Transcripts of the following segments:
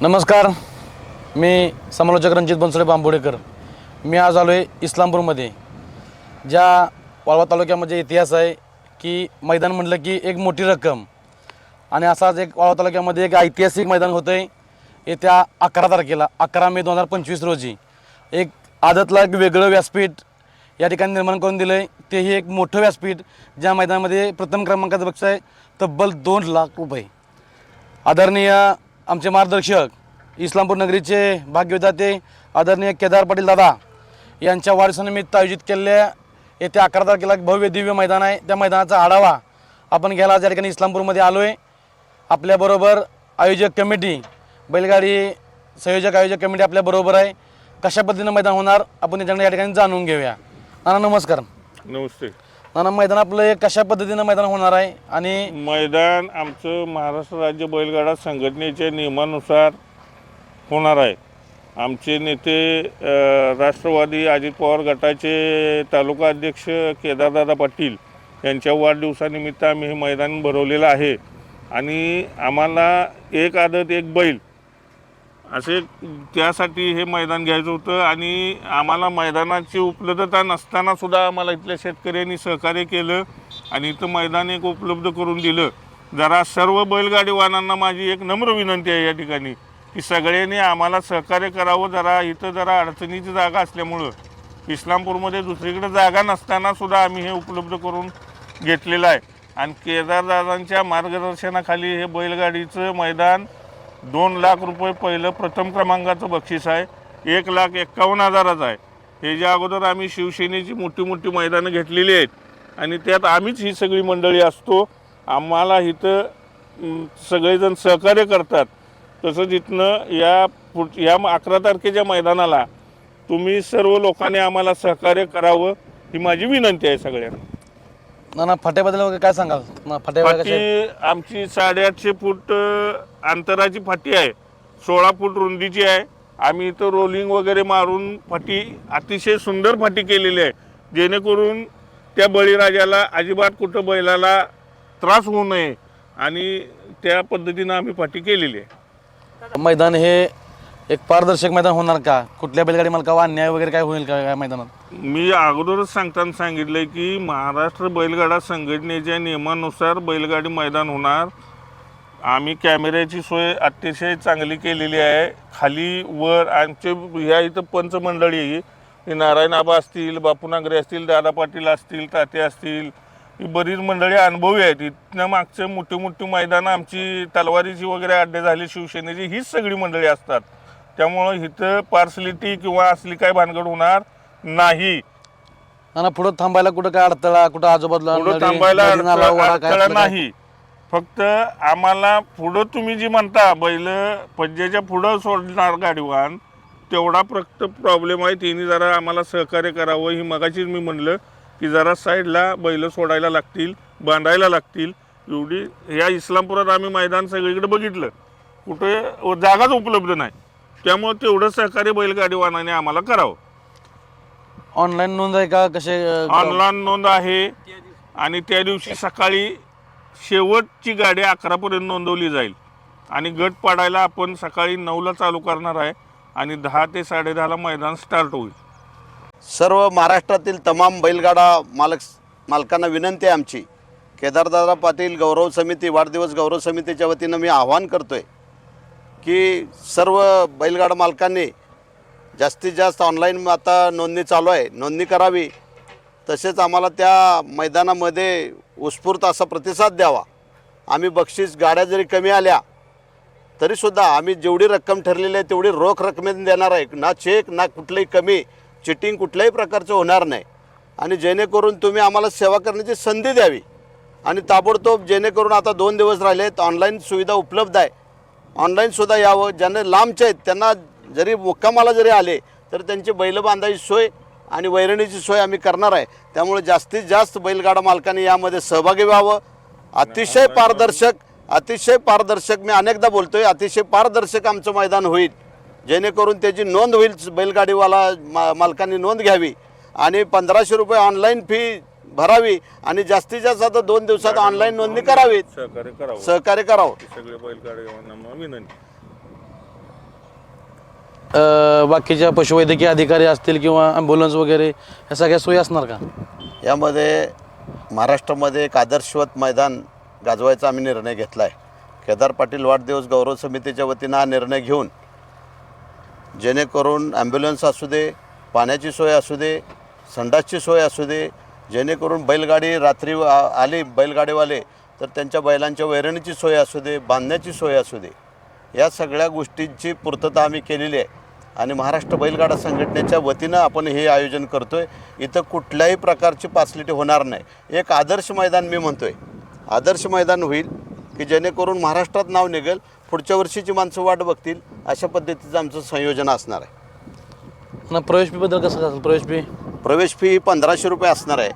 नमस्कार. मी समालोचक रणजित बनसोडे बांबोडेकर. मी आज आलो आहे इस्लामपूरमध्ये. ज्या वाळवा तालुक्यामध्ये इतिहास आहे की मैदान म्हटलं की एक मोठी रक्कम. आणि असाच एक वाळवा तालुक्यामध्ये एक ऐतिहासिक मैदान होतं आहे येत्या अकरा तारखेला अकरा मे दोन हजार पंचवीस रोजी एक आदतला एक वेगळं व्यासपीठ या ठिकाणी निर्माण करून दिलं आहे तेही एक मोठं व्यासपीठ ज्या मैदानामध्ये प्रथम क्रमांकाचं बक्षीस आहे तब्बल दोन लाख रुपये. आदरणीय आमचे मार्गदर्शक इस्लामपूर नगरीचे भाग्यविधाते आदरणीय केदार पाटील दादा यांच्या वाढदिवसानिमित्त आयोजित केलेल्या येत्या अकरा तारखेला एक भव्य दिव्य मैदान आहे. त्या मैदानाचा आढावा आपण घ्यायला ज्या ठिकाणी इस्लामपूरमध्ये आलो आहे आपल्याबरोबर आयोजक कमिटी बैलगाडी संयोजक आयोजक कमिटी आपल्याबरोबर आहे. कशा पद्धतीनं मैदान होणार आपण याच्याकडे या ठिकाणी जाणून घेऊया. नाना नमस्कार. नमस्ते. नाना मैदान आपलं हे कशा पद्धतीनं मैदान होणार आहे? आणि मैदान आमचं महाराष्ट्र राज्य बैलगाडा संघटनेच्या नियमानुसार होणार आहे. आमचे नेते अ, राष्ट्रवादी अजित पवार गटाचे तालुका अध्यक्ष केदारदादा पाटील यांच्या वाढदिवसानिमित्त आम्ही हे मैदान भरवलेलं आहे. आणि आम्हाला एक आदत एक बैल असे त्यासाठी हे मैदान घ्यायचं होतं आणि आम्हाला मैदानाची उपलब्धता नसताना सुद्धा आम्हाला इथल्या शेतकऱ्यांनी सहकार्य केलं आणि इथं मैदान एक उपलब्ध करून दिलं. जरा सर्व बैलगाडी वाहनांना माझी एक नम्र विनंती आहे या ठिकाणी की सगळ्यांनी आम्हाला सहकार्य करावं. जरा इथं जरा अडचणीची जागा असल्यामुळं इस्लामपूरमध्ये दुसरीकडे जागा नसताना सुद्धा आम्ही हे उपलब्ध करून घेतलेलं आहे. आणि केदारदादांच्या मार्गदर्शनाखाली हे बैलगाडीचं मैदान दोन लाख रुपये पहिलं प्रथम क्रमांकाचं बक्षीस आहे. एक लाख एक्कावन्न हजाराचं आहे. हे ज्या अगोदर आम्ही शिवसेनेची मोठी मोठी मैदानं घेतलेली आहेत आणि त्यात आम्हीच ही सगळी मंडळी असतो. आम्हाला इथं सगळेजण सहकार्य करतात. तसंच इथनं या पुढ या अकरा तारखेच्या मैदानाला तुम्ही सर्व लोकांनी आम्हाला सहकार्य करावं ही माझी विनंती आहे सगळ्यांना. नाना फाट्याबद्दल वगैरे काय सांगाल? ना कशा आहेत? फाटी आमची साडेआठशे फूट अ, अंतराची फाटी आहे. सोळा फूट रुंदीची आहे. आम्ही इथं रोलिंग वगैरे मारून फाटी अतिशय सुंदर फाटी केलेली आहे. जेणेकरून त्या बळीराजाला अजिबात कुठं बैलाला त्रास होऊ नये आणि त्या पद्धतीनं आम्ही फाटी केलेली आहे. मैदान हे एक पारदर्शक मैदान होणार का? कुठल्या बैलगाडी मालकावा अन्याय वगैरे काय होईल का या मैदानात? मी अगोदरच सांगताना सांगितलंय की महाराष्ट्र बैलगाडा संघटनेच्या नियमानुसार बैलगाडी मैदान होणार. आम्ही कॅमेऱ्याची सोय अतिशय चांगली केलेली आहे. खाली वर आमचे ह्या इथं पंचमंडळी आहे. हे नारायण आबा असतील बापू नागरे असतील दादा पाटील असतील ताते असतील ही बरीच मंडळी अनुभवी आहेत. इथनं मागचे मोठी मोठी मैदानं आमची तलवारीची वगैरे अड्डे झाली शिवसेनेची हीच सगळी मंडळी असतात. त्यामुळं इथं पार्सलिटी किंवा असली काय भानगड होणार नाही. नाना पुढं थांबायला कुठं काय अडथळा कुठं आजूबाजूला पुढं थांबायला नाला, अडथळा ओढा काय अडथळा असलं काय? नाही. फक्त आम्हाला पुढं तुम्ही जी म्हणता बैल पज्जेच्या पुढं सोडणार गाडीवान तेवढा फक्त प्रॉब्लेम आहे. तिने जरा आम्हाला सहकार्य करावं. ही मगाशीच मी म्हणलं की जरा साईडला बैल सोडायला लागतील बांधायला लागतील. एवढी ह्या इस्लामपुरात आम्ही मैदान सगळीकडे बघितलं. कुठे जागाच उपलब्ध नाही. त्यामुळे तेवढं सहकार्य बैलगाडीवानाने आम्हाला करावं. ऑनलाईन नोंद आहे का? कसे अं, ऑनलाईन नोंद आहे. आणि त्या दिवशी सकाळी शेवटची गाडी अकरापर्यंत नोंदवली जाईल. आणि गट पाडायला आपण सकाळी नऊला चालू करणार आहे. आणि दहा ते साडेदहाला मैदान स्टार्ट होईल. सर्व महाराष्ट्रातील तमाम बैलगाडा मालक मालकांना विनंती आहे आमची. केदारदादा पाटील गौरव समिती वाढदिवस गौरव समितीच्या वतीनं मी आवाहन करतो आहे की सर्व बैलगाडा मालकांनी जास्तीत जास्त ऑनलाईन आता नोंदणी चालू आहे. नोंदणी करावी. तसेच आम्हाला त्या मैदानामध्ये उत्स्फूर्त असा प्रतिसाद द्यावा. आम्ही बक्षीस गाड्या जरी कमी आल्या तरीसुद्धा आम्ही जेवढी रक्कम ठरलेली आहे तेवढी रोख रकमेने देणार आहे. ना चेक ना कुठलंही कमी चिटिंग कुठल्याही प्रकारचं होणार नाही. आणि जेणेकरून तुम्ही आम्हाला सेवा करण्याची संधी द्यावी. आणि ताबडतोब जेणेकरून आता दोन दिवस राहिले तर ऑनलाईन सुविधा उपलब्ध आहे. ऑनलाईनसुद्धा यावं. ज्यांना लांबचे आहेत त्यांना जरी मुक्कामाला जरी आले तर त्यांची बैल बांधायची सोय आणि वैरणीची सोय आम्ही करणार आहे. त्यामुळे जास्तीत जास्त बैलगाडा मालकांनी यामध्ये सहभागी व्हावं. अतिशय पारदर्शक अतिशय पारदर्शक मी अनेकदा बोलतोय अतिशय पारदर्शक आमचं मैदान होईल. जेणेकरून त्याची नोंद होईल बैलगाडीवाला मा मालकांनी नोंद घ्यावी. आणि पंधराशे रुपये ऑनलाईन फी भरावी आणि जास्तीत जास्त आता दोन दिवसात ऑनलाईन नोंदणी करावी. सहकार्य करावं. सहकार्य करावं. सगळे बैलगाडी विनंती. अ, बाकीच्या पशुवैद्यकीय अधिकारी असतील किंवा ॲम्ब्युलन्स वगैरे ह्या सगळ्या सोयी असणार का? यामध्ये महाराष्ट्रामध्ये एक आदर्शवत मैदान गाजवायचा आम्ही निर्णय घेतला आहे केदार पाटील वाढदिवस गौरव समितीच्या वतीनं हा निर्णय घेऊन जेणेकरून ॲम्ब्युलन्स असू दे पाण्याची सोय असू दे संडासची सोय असू दे जेणेकरून बैलगाडी रात्री आ- आली बैलगाडीवाले तर त्यांच्या बैलांच्या वैरणीची सोय असू दे बांधण्याची सोय असू दे. या सगळ्या गोष्टींची पूर्तता आम्ही केलेली आहे. आणि महाराष्ट्र बैलगाडा संघटनेच्या वतीनं आपण हे आयोजन करतो आहे इथं कुठल्याही प्रकारची पासलिटी होणार नाही. एक आदर्श मैदान मी म्हणतो आहे आदर्श मैदान होईल की जेणेकरून महाराष्ट्रात नाव निघेल पुढच्या वर्षीची माणसं वाट बघतील अशा पद्धतीचं आमचं संयोजन असणार आहे. ना प्रवेश फीबद्दल कसं असेल प्रवेश फी प्रवेश फी ही पंधराशे रुपये असणार आहे.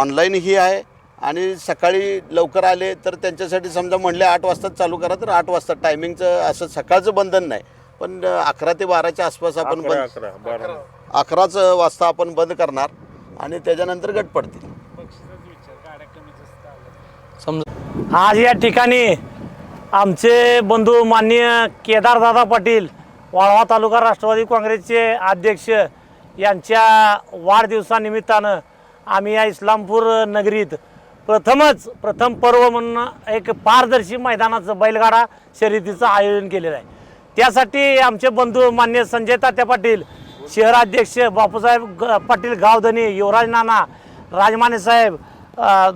ऑनलाईन ही आहे आणि सकाळी लवकर आले तर त्यांच्यासाठी समजा म्हणले आठ वाजता चालू करा तर आठ वाजता टायमिंगचं असं सकाळचं बंधन नाही. पण अकरा ते बाराच्या आसपास आपण बंद अकराच वाजता आपण बंद करणार आणि त्याच्यानंतर गट पडतील. समजा आज या ठिकाणी आमचे बंधू माननीय केदारदादा पाटील वाळवा तालुका राष्ट्रवादी काँग्रेसचे अध्यक्ष यांच्या वाढदिवसानिमित्तानं आम्ही या इस्लामपूर नगरीत प्रथमच प्रथम पर्व म्हणून एक पारदर्शी मैदानाचं बैलगाडा शर्यतीचं आयोजन केलेलं आहे. त्यासाठी आमचे बंधू मान्य संजय तात्या पाटील शहराध्यक्ष बापूसाहेब ग पाटील गावधनी युवराज नाना राजमाने साहेब अ,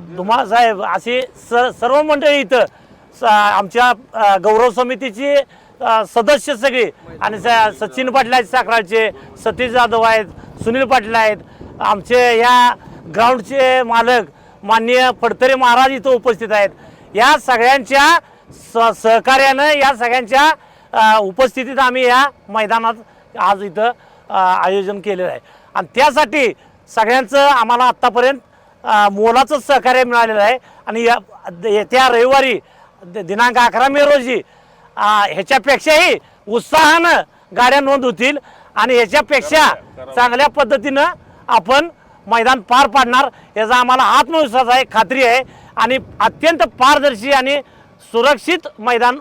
साहेब अशी स सर्व मंडळी इथं स आमच्या गौरव समितीची सदस्य सगळे. आणि स सचिन पाटील आहेत साखराचे सतीश जाधव आहेत सुनील पाटील आहेत. आमचे या ग्राउंडचे मालक माननीय फडतरे महाराज इथं उपस्थित आहेत. या सगळ्यांच्या स सहकार्यानं या सगळ्यांच्या उपस्थितीत आम्ही या मैदानात आज इथं आयोजन केलेलं आहे. आणि त्यासाठी सगळ्यांचं आम्हाला आत्तापर्यंत मोलाचं सहकार्य मिळालेलं आहे. आणि या येत्या रविवारी दिनांक अकरा मे रोजी ह्याच्यापेक्षाही उत्साहानं गाड्या नोंद होतील आणि ह्याच्यापेक्षा चांगल्या पद्धतीनं आपण मैदान पार पाडणार याचा आम्हाला आत्मविश्वास आहे खात्री आहे आणि अत्यंत पारदर्शी आणि सुरक्षित मैदान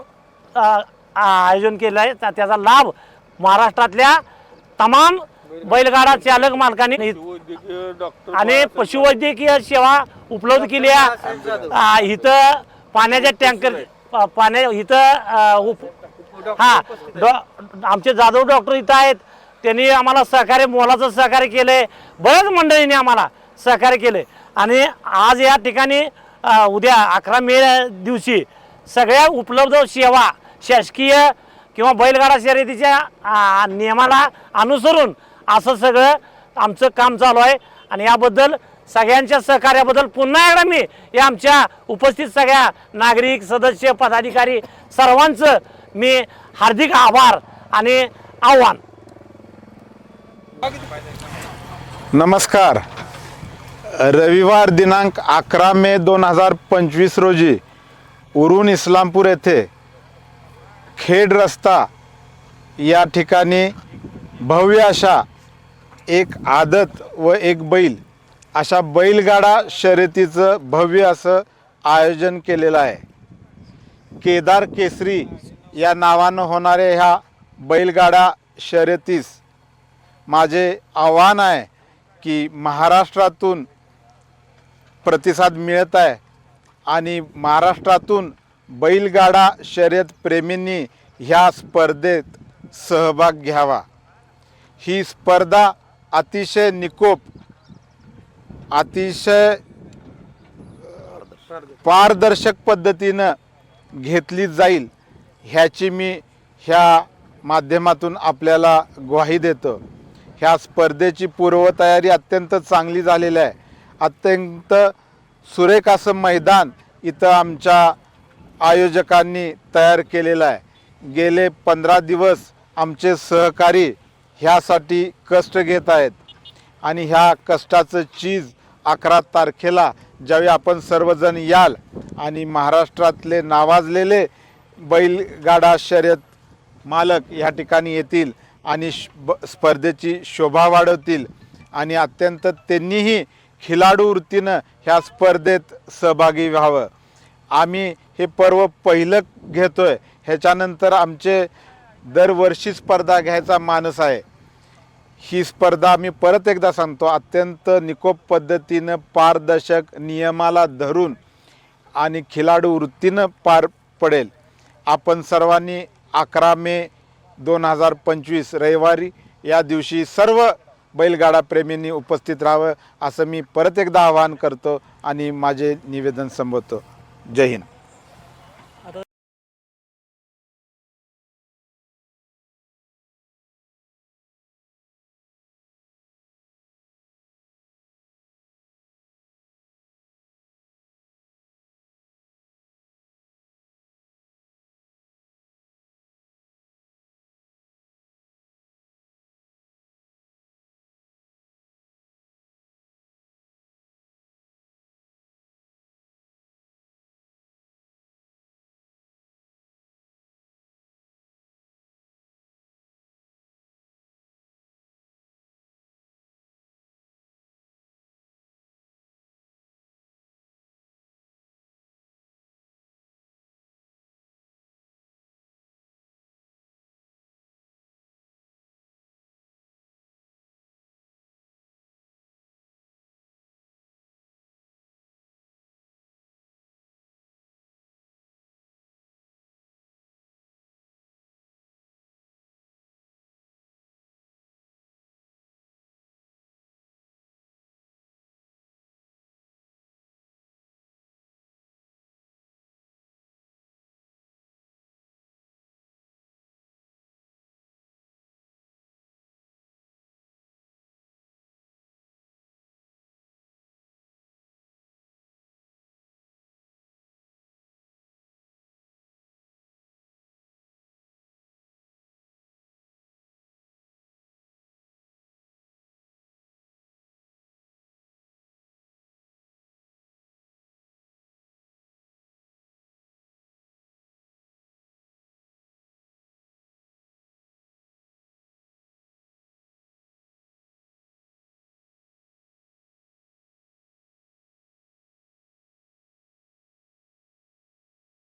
आयोजन केलं आहे. त्या- त्याचा लाभ महाराष्ट्रातल्या तमाम बैलगाडा चालक मालकांनी आणि पशुवैद्यकीय सेवा उपलब्ध केली इथं पाण्याच्या टँकर पाण्या इथं उप हा डॉ आमचे जाधव डॉक्टर इथं आहेत. त्यांनी आम्हाला सहकार्य मोलाचं सहकार्य केलं आहे बऱ्याच मंडळींनी आम्हाला सहकार्य केलं आणि आज या ठिकाणी उद्या अकरा मे दिवशी सगळ्या उपलब्ध सेवा शासकीय किंवा बैलगाडा शर्यतीच्या नियमाला अनुसरून असं सगळं आमचं काम चालू आहे. आणि याबद्दल सगळ्यांच्या सहकार्याबद्दल पुन्हा एकदा मी या आमच्या उपस्थित सगळ्या नागरिक सदस्य पदाधिकारी सर्वांचं मी हार्दिक आभार आणि आव्हान. नमस्कार. रविवार दिनांक अकरा मे दोन हजार पंचवीस रोजी उरून इस्लामपूर येथे खेड रस्ता या ठिकाणी भव्य अशा एक आदत व एक बैल अशा बैलगाडा शर्यतीचं भव्य असं आयोजन केलेलं आहे. केदार केसरी या नावानं होणाऱ्या ह्या बैलगाडा शर्यतीस माझे आव्हान आहे की महाराष्ट्रातून प्रतिसाद मिळत आहे आणि महाराष्ट्रातून बैलगाडा शर्यत प्रेमींनी ह्या स्पर्धेत सहभाग घ्यावा. ही स्पर्धा अतिशय निकोप अतिशय पारदर्शक पद्धतीनं घेतली जाईल ह्याची मी ह्या माध्यमातून आपल्याला ग्वाही देतो. ह्या स्पर्धेची पूर्वतयारी अत्यंत चांगली झालेली आहे. अत्यंत सुरेख असं मैदान इथं आमच्या आयोजकांनी तयार केलेलं आहे. गेले पंधरा दिवस आमचे सहकारी ह्यासाठी कष्ट घेत आहेत. आणि ह्या कष्टाचं चीज अकरा तारखेला ज्यावेळी आपण सर्वजण याल आणि महाराष्ट्रातले नावाजलेले बैलगाडा शर्यत मालक ह्या ठिकाणी येतील आणि श- ब- स्पर्धेची शोभा वाढवतील आणि अत्यंत त्यांनीही खिलाडू वृत्तीनं ह्या स्पर्धेत सहभागी व्हावं. आम्ही हे पर्व पहिलं घेतोय. ह्याच्यानंतर आमचे दरवर्षी स्पर्धा घ्यायचा मानस आहे. ही स्पर्धा मी परत एकदा सांगतो अत्यंत निकोप पद्धतीनं पारदर्शक नियमाला धरून आणि खिलाडू वृत्तीनं पार पडेल. आपण सर्वांनी अकरा मे दोन हजार पंचवीस रविवारी या दिवशी सर्व बैलगाडा प्रेमींनी उपस्थित राहावं असं मी परत एकदा आवाहन करतो आणि माझे निवेदन संबोधतो जय हिंद.